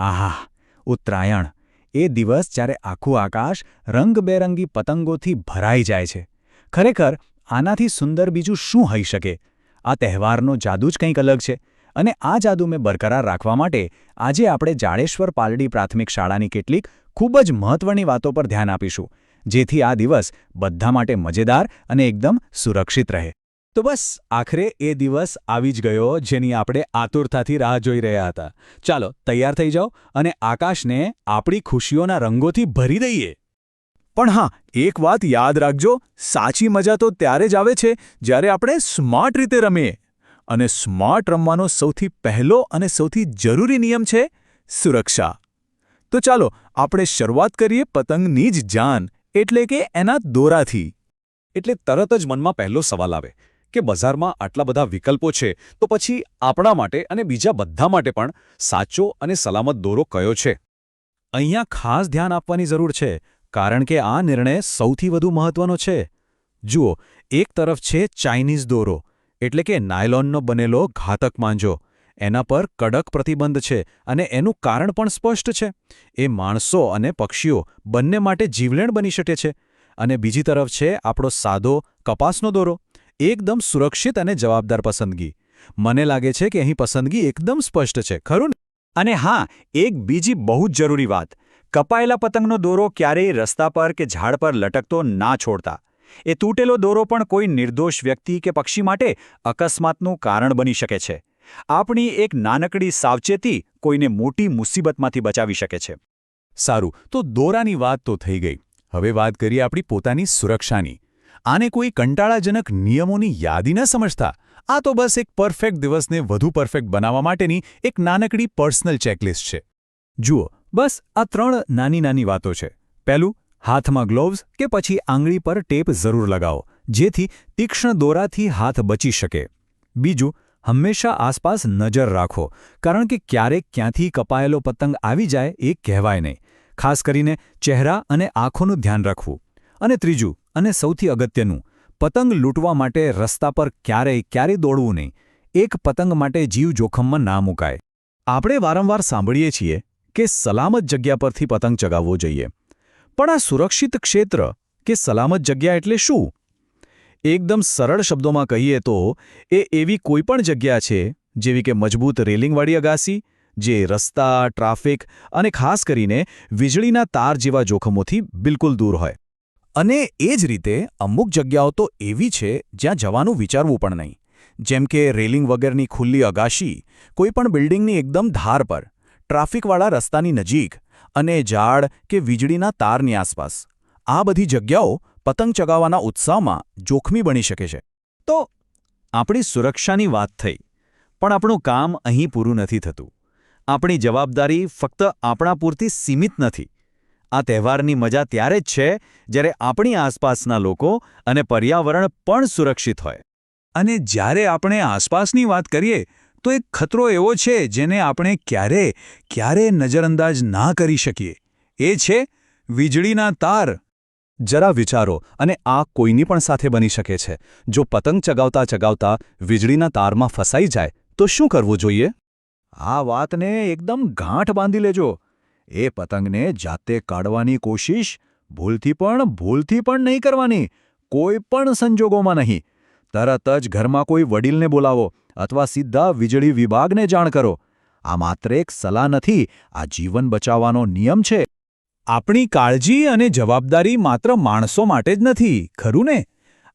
આહા, ઉત્તરાયણ. એ દિવસ જ્યારે આખું આકાશ રંગબેરંગી પતંગોથી ભરાઈ જાય છે. ખરેખર, આનાથી સુંદર બીજું શું હોઈ શકે? આ તહેવારનો જાદુ જ કંઈક અલગ છે. અને આ જાદુ મેં બરકરાર રાખવા માટે આજે આપણે જાડેશ્વર પાલડી પ્રાથમિક શાળાની કેટલીક ખૂબ જ મહત્વની વાતો પર ધ્યાન આપીશું, જેથી આ દિવસ બધા માટે મજેદાર અને એકદમ સુરક્ષિત રહે. તો બસ, આખરે એ દિવસ આવી જ ગયો જેની આપણે આતુરતાથી રાહ જોઈ રહ્યા હતા. ચાલો, તૈયાર થઈ જાઓ અને આકાશને આપણી ખુશીઓના રંગોથી ભરી દઈએ. પણ હા, એક વાત યાદ રાખજો, સાચી મજા તો ત્યારે જ આવે છે જ્યારે આપણે સ્માર્ટ રીતે રમીએ. અને સ્માર્ટ રમવાનો સૌથી પહેલો અને સૌથી જરૂરી નિયમ છે સુરક્ષા. તો ચાલો, આપણે શરૂઆત કરીએ પતંગની જ જાન, એટલે કે એના દોરાથી. એટલે તરત જ મનમાં પહેલો સવાલ આવે કે બજારમાં આટલા બધા વિકલ્પો છે, તો પછી આપણા માટે અને બીજા બધા માટે પણ સાચો અને સલામત દોરો કયો છે? અહીંયા ખાસ ધ્યાન આપવાની જરૂર છે, કારણ કે આ નિર્ણય સૌથી વધુ મહત્વનો છે. જુઓ, એક તરફ છે ચાઇનીઝ દોરો, એટલે કે નાયલોનનો બનેલો ઘાતક માંજો. એના પર કડક પ્રતિબંધ છે અને એનું કારણ પણ સ્પષ્ટ છે. એ માણસો અને પક્ષીઓ બંને માટે જીવલેણ બની શકે છે. અને બીજી તરફ છે આપણો સાદો, કપાસનો દોરો. એકદમ સુરક્ષિત અને જવાબદાર પસંદગી. મને લાગે છે કે અહીં પસંદગી એકદમ સ્પષ્ટ છે, ખરું અને હા, એક બીજી બહુ જ જરૂરી વાત. કપાયેલા પતંગનો દોરો ક્યારેય રસ્તા પર કે ઝાડ પર લટકતો ના છોડતા. એ તૂટેલો દોરો પણ કોઈ નિર્દોષ વ્યક્તિ કે પક્ષી માટે અકસ્માતનું કારણ બની શકે છે. આપણી એક નાનકડી સાવચેતી કોઈને મોટી મુસીબતમાંથી બચાવી શકે છે. સારું, તો દોરાની વાત તો થઈ ગઈ. હવે વાત કરીએ આપણી પોતાની સુરક્ષાની. આને કોઈ કંટાળાજનક નિયમોની યાદી ન સમજતા. આ તો બસ એક પરફેક્ટ દિવસને વધુ પરફેક્ટ બનાવવા માટેની એક નાનકડી પર્સનલ ચેકલિસ્ટ છે. જુઓ, બસ આ ત્રણ નાની નાની વાતો છે. પહેલું, હાથમાં ગ્લોવ્સ કે પછી આંગળી પર ટેપ જરૂર લગાવો, જેથી તીક્ષ્ણ દોરાથી હાથ બચી શકે. બીજું, હંમેશા આસપાસ નજર રાખો, કારણ કે ક્યારેક ક્યાંથી કપાયેલો પતંગ આવી જાય એ કહેવાય નહીં. ખાસ કરીને ચહેરા અને આંખોનું ધ્યાન રાખવું. અને ત્રીજું અને સૌથી અગત્યનું, પતંગ લૂંટવા માટે રસ્તા પર ક્યારેય ક્યારેય દોડવું નહીં. એક પતંગ માટે જીવ જોખમમાં ના મુકાય. આપણે વારંવાર સાંભળીએ છીએ કે સલામત જગ્યા પરથી પતંગ ચગાવવો જોઈએ. પણ આ સુરક્ષિત ક્ષેત્ર કે સલામત જગ્યા એટલે શું? એકદમ સરળ શબ્દોમાં કહીએ તો, એ એવી કોઈપણ જગ્યા છે જેવી કે મજબૂત રેલિંગવાળી અગાસી, જે રસ્તા, ટ્રાફિક અને ખાસ કરીને વીજળીના તાર જેવા જોખમોથી બિલકુલ દૂર હોય. અને એ જ રીતે અમુક જગ્યાઓ તો એવી છે જ્યાં જવાનું વિચારવું પણ નહીં. જેમ કે રેલિંગ વગરની ખુલ્લી અગાશી કોઈપણ બિલ્ડિંગની એકદમ ધાર પર, ટ્રાફિકવાળા રસ્તાની નજીક અને ઝાડ કે વીજળીના તારની આસપાસ. આ બધી જગ્યાઓ પતંગ ચગાવવાના ઉત્સાહમાં જોખમી બની શકે છે. તો, આપણી સુરક્ષાની વાત થઈ, પણ આપણું કામ અહીં પૂરું નથી થતું. આપણી જવાબદારી ફક્ત આપણા પૂરતી સીમિત નથી. આ તહેવારની મજા ત્યારે જ છે, જ્યારે આપણી આસપાસના લોકો અને પર્યાવરણ પણ સુરક્ષિત હોય. અને જ્યારે આપણે આસપાસની વાત કરીએ, તો એક ખતરો એવો છે, જેને આપણે ક્યારે ક્યારે નજરઅંદાજ ના કરી શકીએ. એ છે વીજળીના તાર. જરા વિચારો, અને આ કોઈની પણ સાથે બની શકે છે. જો પતંગ ચગાવતા ચગાવતા વીજળીના તારમાં ફસાઈ જાય, તો શું કરવું જોઈએ? આ વાતને એકદમ ગાંઠ બાંધી લેજો. એ પતંગને જાતે કાઢવાની કોશિશ ભૂલથી પણ ભૂલથી પણ નહીં કરવાની, કોઈ પણ સંજોગોમાં નહીં. તરત જ ઘરમાં કોઈ વડીલને બોલાવો અથવા સીધા વીજળી વિભાગને જાણ કરો. આ માત્ર એક સલાહ નથી, આ જીવન બચાવવાનો નિયમ છે. આપણી કાળજી અને જવાબદારી માત્ર માણસો માટે જ નથી, ખરું ને?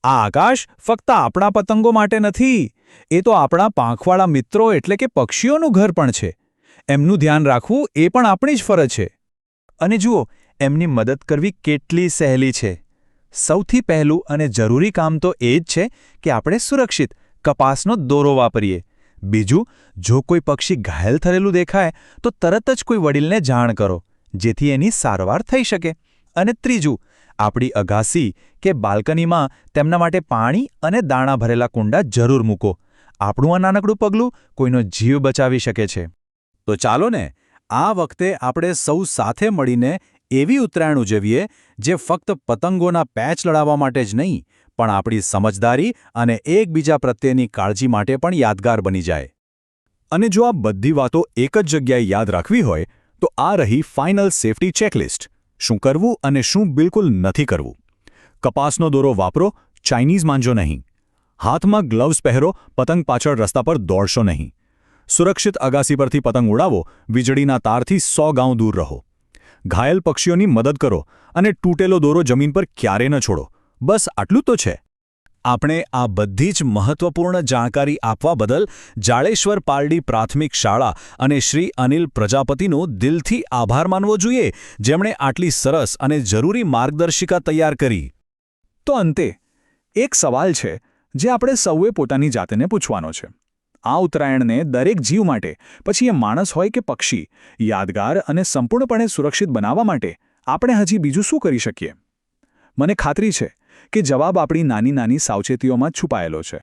આ આકાશ ફક્ત આપણા પતંગો માટે નથી, એ તો આપણા પાંખવાળા મિત્રો એટલે કે પક્ષીઓનું ઘર પણ છે. એમનું ધ્યાન રાખવું એ પણ આપણી જ ફરજ છે. અને જુઓ, એમની મદદ કરવી કેટલી સહેલી છે. સૌથી પહેલું અને જરૂરી કામ તો એ જ છે કે આપણે સુરક્ષિત, કપાસનો દોરો વાપરીએ. બીજું, જો કોઈ પક્ષી ઘાયલ થયેલું દેખાય, તો તરત જ કોઈ વડીલને જાણ કરો, જેથી એની સારવાર થઈ શકે. અને ત્રીજું, આપણી અગાસી કે બાલ્કનીમાં તેમના માટે પાણી અને દાણા ભરેલા કુંડા જરૂર મૂકો. આપણું આ નાનકડું પગલું કોઈનો જીવ બચાવી શકે છે. તો ચાલો ને આ વખતે આપણે સૌ સાથે મળીને એવી ઉત્તરાયણ ઉજવીએ જે ફક્ત પતંગોના પેચ લડાવવા માટે જ નહીં, પણ આપણી સમજદારી અને એકબીજા પ્રત્યેની કાળજી માટે પણ યાદગાર બની જાય. અને જો આ બધી વાતો એક જ જગ્યાએ યાદ રાખવી હોય, તો આ રહી ફાઇનલ સેફટી ચેકલિસ્ટ. શું કરવું અને શું બિલકુલ નથી કરવું? કપાસનો દોરો વાપરો, ચાઇનીઝ માંજો નહીં. હાથમાં ગ્લવ્સ પહેરો, પતંગ પાછળ રસ્તા પર દોડશો નહીં. સુરક્ષિત અગાસી પરથી પતંગ ઉડાવો, વીજળીના તારથી સો ગાંવ દૂર રહો. ઘાયલ પક્ષીઓની મદદ કરો અને તૂટેલો દોરો જમીન પર ક્યારે ન છોડો. બસ આટલું તો છે. આપણે આ બધી જ મહત્વપૂર્ણ જાણકારી આપવા બદલ જાળેશ્વર પારડી પ્રાથમિક શાળા અને શ્રી અનિલ પ્રજાપતિનો દિલથી આભાર માનવો જોઈએ, જેમણે આટલી સરસ અને જરૂરી માર્ગદર્શિકા તૈયાર કરી. તો અંતે, એક સવાલ છે, જે આપણે સૌએ પોતાની જાતને પૂછવાનો છે. આ ઉત્તરાયણને દરેક જીવ માટે, પછી એ માણસ હોય કે પક્ષી, યાદગાર અને સંપૂર્ણપણે સુરક્ષિત બનાવવા માટે આપણે હજી બીજું શું કરી શકીએ? મને ખાતરી છે કે જવાબ આપણી નાની નાની સાવચેતીઓમાં છુપાયેલો છે.